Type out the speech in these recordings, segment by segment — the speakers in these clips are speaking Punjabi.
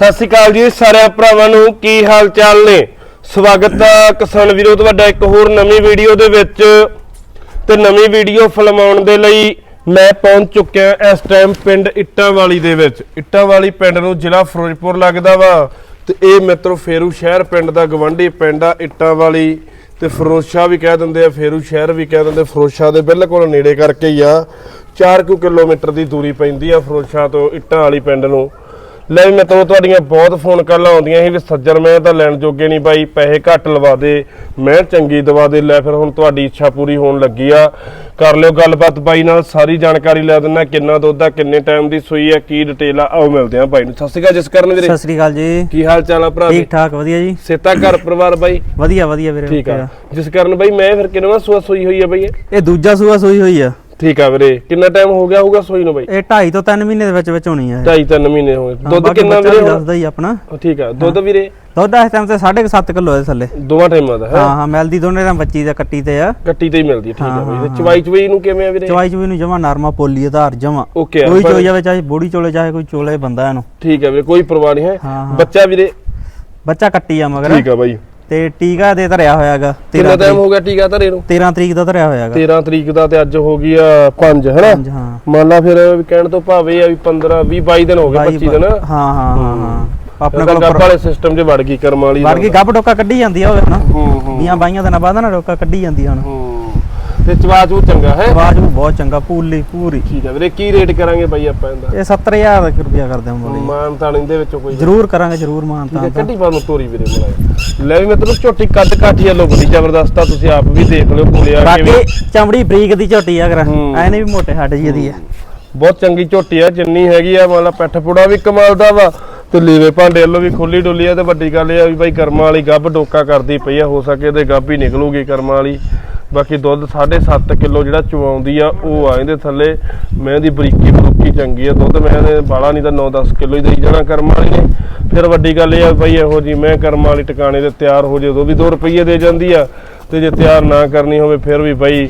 ਸਤਿ ਸ਼੍ਰੀ ਅਕਾਲ ਜੀ ਸਾਰਿਆਂ ਭਰਾਵਾਂ ਨੂੰ, ਕੀ ਹਾਲ ਚਾਲ ਨੇ? ਸਵਾਗਤ ਹੈ ਕਿਸਾਨ ਵੀਰੋ, ਤੁਹਾਡਾ ਇੱਕ ਹੋਰ ਨਵੀਂ ਵੀਡੀਓ ਦੇ ਵਿੱਚ। ਤੇ ਨਵੀਂ ਵੀਡੀਓ ਫਿਲਮਾਉਣ ਦੇ ਲਈ ਮੈਂ ਪਹੁੰਚ ਚੁੱਕਿਆ ਇਸ ਟਾਈਮ ਪਿੰਡ ਇੱਟਾਂਵਾਲੀ ਦੇ ਵਿੱਚ। ਇੱਟਾਂਵਾਲੀ ਪਿੰਡ ਨੂੰ ਜ਼ਿਲ੍ਹਾ ਫਿਰੋਜ਼ਪੁਰ ਲੱਗਦਾ ਵਾ। ਤੇ ਇਹ ਮਿੱਤਰੋ, ਫੇਰੂ ਸ਼ਹਿਰ ਪਿੰਡ ਦਾ ਗਵੰਡੀ ਪਿੰਡ ਆ ਇੱਟਾਂਵਾਲੀ। ਤੇ ਫਿਰੋਜ਼ਸ਼ਾਹ ਵੀ ਕਹਿ ਦਿੰਦੇ ਆ, ਫੇਰੂ ਸ਼ਹਿਰ ਵੀ ਕਹਿ ਦਿੰਦੇ ਫਰੋਸ਼ਾ ਦੇ ਬਿਲਕੁਲ ਨੇੜੇ ਕਰਕੇ ਹੀ ਆ। 4 ਕੁ ਕਿਲੋਮੀਟਰ ਦੀ ਦੂਰੀ ਪੈਂਦੀ ਆ ਫਿਰੋਜ਼ਸ਼ਾਹ ਤੋਂ ਇੱਟਾਂ ਵਾਲੀ ਪਿੰਡ ਨੂੰ। ਲੈ ਵੀ ਮਿੱਤਰੋ ਤੁਹਾਡੀਆਂ ਬਹੁਤ ਫੋਨ ਕਾਲਾਂ ਆਉਂਦੀਆਂ ਸੀ ਵੀ ਸੱਜਣ ਮੈਂ ਤਾਂ ਲੈਣ ਜੋਗੇ ਨਹੀਂ ਬਾਈ ਪੈਸੇ ਘੱਟ ਲਵਾ ਦੇ ਮੈਂ ਚੰਗੀ ਦਵਾ ਦੇ ਲੈ ਫਿਰ ਹੁਣ ਤੁਹਾਡੀ ਇੱਛਾ ਪੂਰੀ ਹੋਣ ਲੱਗੀ ਆ। ਕਰ ਲਿਓ ਗੱਲਬਾਤ ਬਾਈ ਨਾਲ ਸਾਰੀ ਜਾਣਕਾਰੀ ਲੈ ਦਿੰਨਾ ਕਿੰਨਾ ਦੁੱਧ ਆ ਕਿੰਨੇ ਟਾਈਮ ਦੀ ਸੂਈ ਆ ਕੀ ਡਿਟੇਲ ਆ ਆਓ ਮਿਲਦੇ ਆ ਬਾਈ ਨੂੰ। ਸਤਿ ਸ਼੍ਰੀ ਅਕਾਲ ਜਿਸ ਕਰਨ ਵੀਰੇ। ਸਤਿ ਸ੍ਰੀ ਅਕਾਲ ਜੀ। ਕੀ ਹਾਲ ਚਾਲ ਆ ਭਰਾ ਜੀ ਠੀਕ ਠਾਕ ਵਧੀਆ ਜੀ। ਸੇਤਾ ਘਰ ਪਰਿਵਾਰ ਬਾਈ? ਵਧੀਆ ਵਧੀਆ ਵੀਰੇ ਠੀਕ ਆ। ਜਿਸ ਕਰਨ ਬਾਈ ਮੈਂ ਫਿਰ ਕਿੰਨਾ ਸੂਆ ਸੂਈ ਹੋਈ ਆ ਬਾਈ? ਇਹ ਦੂਜਾ ਸੂਆ ਸੂਈ ਹੋਈ ਆ। ਠੀਕ ਆ ਵੀਰੇ। ਕਿੰਨਾ ਟਾਈਮ ਹੋ ਗਿਆ ਹੋਊਗਾ ਸੂਈ ਨੂੰ ਬਾਈ? ਇਹ 2.5 ਤੋਂ 3 ਮਹੀਨੇ ਦੇ ਵਿੱਚ ਵਿੱਚ ਹੋਣੀ ਆ ਇਹ। ਢਾਈ ਤਿੰਨ ਮਹੀਨੇ ਹਾਂ, ਦੁੱਧ ਕਿੰਨਾ ਵੀਰੇ ਹੁਣ? ਦੱਸਦਾ ਹੀ ਆਪਣਾ। ਠੀਕ ਆ। ਦੁੱਧ ਵੀਰੇ? ਦੁੱਧ ਇਸ ਟਾਈਮ ਤੇ 7.5 ਕਿਲੋ ਹੈ ਥੱਲੇ। ਦੋਵਾਂ ਟਾਈਮਾਂ ਦਾ ਹੈ? ਹਾਂ ਹਾਂ ਮਿਲਦੀ ਦੋਨੇ ਟਾਈਮ ਬੱਚੀ ਦਾ ਕੱਟੀ ਤੇ ਆ। ਕੱਟੀ ਤੇ ਹੀ ਮਿਲਦੀ ਆ, ਠੀਕ ਆ ਹਾਂ, ਬਾਈ। ਹਾਂ, ਤੇ ਚਵਾਈ ਚਵਾਈ ਨੂੰ ਕਿਵੇਂ ਆ ਵੀਰੇ? ਚਵਾਈ ਚੂਈ ਨੂੰ ਜਮਾ ਨਰਮਾ ਪੋਲੀ ਆਧਾਰ ਜਮਾ। ਓਕੇ ਆ, ਕੋਈ ਚੋਈ ਜਾਵੇ ਚਾਹੇ ਬੋੜੀ ਚੋਲੇ ਚਾਹੇ ਕੋਈ ਚੋਲੇ ਬੰਦਾ ਇਹਨੂੰ। ਠੀਕ ਹੈ ਵੀਰੇ ਕੋਈ ਪਰਵਾਹ ਨਹੀਂ ਹੈ? ਹਾਂ, ਹਾਂ। ਬੱਚਾ ਵੀਰੇ? ਬੱਚਾ ਕੱਟੀ ਆ ਮਗਰ। ਠੀਕ ਆ ਬਾਈ। ਤੇ ਟੀਕਾ ਦੇ ਧਰਿਆ ਹੋਇਆਗਾ ਕਿੰਨਾ 13 ਟਾਈਮ ਹੋ ਗਿਆ ਟੀਕਾ ਧਰੇ ਨੂੰ? 13 ਤਰੀਕ ਦਾ ਧਰਿਆ ਹੋਇਆਗਾ। 13 ਤਰੀਕ ਦਾ ਤੇ ਅੱਜ ਹੋ ਗਈ ਆ 5 ਹੈਨਾ? ਪੰਜ, ਹਾਂ। ਮੰਨ ਲਾ ਫਿਰ ਕਹਿਣ ਤੋਂ ਭਾਵੇਂ ਆ ਵੀ 15 20 22 ਦਿਨ ਹੋ ਗਏ 25 ਦਿਨ। ਹਾਂ ਹਾਂ ਹਾਂ ਹਾਂ। ਆਪਣੇ ਕੋਲ ਵਾਲੇ ਸਿਸਟਮ 'ਚ ਵੜ ਗਈ ਕਰਮ ਵਾਲੀ ਵੜ ਗਈ। ਗੱਬ ਡੋਕਾ ਕੱਢੀ ਜਾਂਦੀ ਆ ਉਹ ਨਾ। ਹੂੰ ਹੂੰ। ਵੀਆਂ ਬਾਈਆਂ ਦਿਨਾਂ ਬਾਅਦ ਨਾ ਡੋਕਾ ਕੱਢੀ ਜਾਂਦੀ ਹੁਣ। ਹੂੰ। ਤੇ ਉਹ ਚੰਗਾ ਹੈ? ਆਵਾਜ਼ ਵੀ ਬਹੁਤ ਚੰਗਾ ਪੂਲੀ ਪੂਰੀ। ਠੀਕ ਹੈ ਵੀਰੇ ਕੀ ਰੇਟ ਕਰਾਂਗੇ ਬਾਈ ਆਪਾਂ ਇਹਦਾ? ਇਹ 70000 ਰੁਪਇਆ ਕਰਦੇ ਹਾਂ ਬੋਲੀ ਮਾਨ ਤਾਣੀ ਦੇ ਵਿੱਚੋਂ ਕੋਈ ਜ਼ਰੂਰ ਕਰਾਂਗੇ ਜ਼ਰੂਰ ਠੀਕ ਹੈ ਮਾਨਤਾ ਕੱਢੀ ਬਾਨੂੰ ਤੋਰੀ ਵੀਰੇ ਮਲਾਇਆ ਲੈ ਵੀ ਮਤਲਬ ਝੋਟੀ ਕੱਦ ਕਾਠੀ ਵੱਲੋਂ ਬੜੀ ਜ਼ਬਰਦਸਤ ਆ ਤੁਸੀਂ ਆਪ ਵੀ ਦੇਖ ਲਿਓ ਆ ਵੀ ਬਾਕੀ ਚਮੜੀ ਬਰੀਕ ਦੀ ਝੋਟੀ ਆ ਕਰ ਹੂੰ। ਐਨੇ ਵੀ ਮੋਟੇ ਹੱਡ ਜੀ ਇਹਦੀ ਆ। ਬਹੁਤ ਚੰਗੀ ਝੋਟੀ ਆ ਜਿੰਨੀ ਹੈਗੀ ਆ ਮਤਲਬ ਪੈਠ ਪੁੜਾ ਵੀ ਕਮਾਲ ਦਾ ਵਾ। ਤੇ ਲੀਵੇ ਭਾਂਡੇ ਵੱਲੋਂ ਵੀ ਖੁੱਲੀ ਡੁੱਲੀ ਆ ਤੇ ਵੱਡੀ ਗੱਲ ਇਹ ਆ ਵੀ ਬਾਈ ਕਰਮਾਂ ਵਾਲੀ ਗੱਭ ਡੋਕਾ ਕਰਦੀ ਪਈ ਆ ਹੋ ਸਕੇ ਤੇ ਗੱਭ ਹੀ ਨਿਕਲੂਗੀ ਕਰਮਾਂ ਵਾਲੀ। ਬਾਕੀ ਦੁੱਧ 7.5 ਕਿਲੋ ਜਿਹੜਾ ਚਵਾਉਂਦੀ ਆ, ਉਹ ਆ ਇਹਦੇ ਥੱਲੇ। ਮੈਂ ਦੀ ਬਰੀਕੀ ਬਰੂਕੀ ਚੰਗੀ ਆ ਦੁੱਧ। ਮੈਂ ਇਹਦੇ ਬਾਲਾ ਨਹੀਂ ਤਾਂ 9-10 ਕਿਲੋ ਹੀ ਦੇਈ ਜਾਣਾ ਕਰਮਾਂ ਵਾਲੀ ਨੇ। ਫਿਰ ਵੱਡੀ ਗੱਲ ਇਹ ਆ ਬਈ ਇਹੋ ਜੀ ਮੈਂ ਕਰਮਾਂ ਵਾਲੀ ਟਿਕਾਣੇ ਤੇ ਤਿਆਰ ਹੋ ਜੇ, ਉਦੋਂ ਵੀ 2 ਰੁਪਏ ਦੇ ਜਾਂਦੀ ਆ। ਤੇ ਜੇ ਤਿਆਰ ਨਾ ਕਰਨੀ ਹੋਵੇ, ਫਿਰ ਵੀ ਬਈ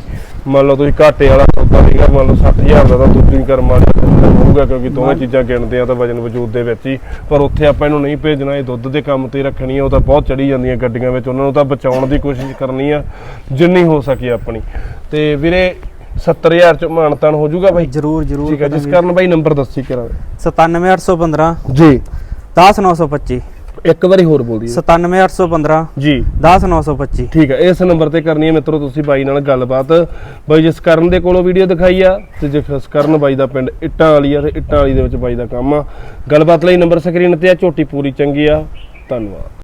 ਮੰਨ ਲਓ ਤੁਸੀਂ ਘਾਟੇ ਵਾਲਾ ਸੌਦਾ ਨਹੀਂਗਾ ਮੰਨ ਲਓ 60000 ਦਾ ਤਾਂ ਦੁੱਧ ਹੀ ਕਰਮ ਵਾਲੀ ਹੋਊਗਾ ਕਿਉਂਕਿ ਦੋਵੇਂ ਚੀਜ਼ਾਂ ਗਿਣਦੇ ਆ ਤਾਂ ਵਜਨ ਵਜੂਦ ਦੇ ਵਿੱਚ ਹੀ। ਪਰ ਉੱਥੇ ਆਪਾਂ ਇਹਨੂੰ ਨਹੀਂ ਭੇਜਣਾ ਇਹ ਦੁੱਧ ਦੇ ਕੰਮ ਤੇ ਰੱਖਣੀ ਆ ਉਹ ਤਾਂ ਬਹੁਤ ਚੜੀ ਜਾਂਦੀਆਂ ਗੱਡੀਆਂ ਵਿੱਚ ਉਹਨਾਂ ਨੂੰ ਤਾਂ ਬਚਾਉਣ ਦੀ ਕੋਸ਼ਿਸ਼ ਕਰਨੀ ਆ ਜਿੰਨੀ ਹੋ ਸਕੇ ਆਪਣੀ। ਤੇ ਵੀਰੇ 70000 ਚ ਮਾਨਤਾਨ ਹੋ ਜਾਊਗਾ ਬਾਈ? ਜ਼ਰੂਰ ਜ਼ਰੂਰ ਠੀਕ ਹੈ ਜਿਸ ਕਾਰਨ ਬਾਈ ਨੰਬਰ ਦੱਸੀ ਕਰਾਂਗੇ। 97815 ਜੀ। 10925 ਇੱਕ ਵਾਰੀ ਹੋਰ ਬੋਲ ਦਈਏ 97815 ਜੀ। 10925 ਠੀਕ ਹੈ ਇਸ ਨੰਬਰ ਤੇ ਕਰਨੀ ਹੈ ਮਿੱਤਰੋ ਤੁਸੀਂ ਬਾਈ ਨਾਲ ਗੱਲਬਾਤ। ਬਾਈ ਜਿਸ ਕਰਨ ਦੇ ਕੋਲੋਂ ਵੀਡੀਓ ਦਿਖਾਈ ਆ ਤੇ ਜਿਸ ਕਰਨ ਬਾਈ ਦਾ ਪਿੰਡ ਇੱਟਾਂ ਵਾਲੀ ਆ ਤੇ ਇੱਟਾਂ ਵਾਲੀ ਦੇ ਵਿੱਚ ਬਾਈ ਦਾ ਕੰਮ ਆ। ਗੱਲਬਾਤ ਲਈ ਨੰਬਰ ਸਕਰੀਨ ਤੇ ਆ ਝੋਟੀ ਪੂਰੀ ਚੰਗੀ ਆ। ਧੰਨਵਾਦ।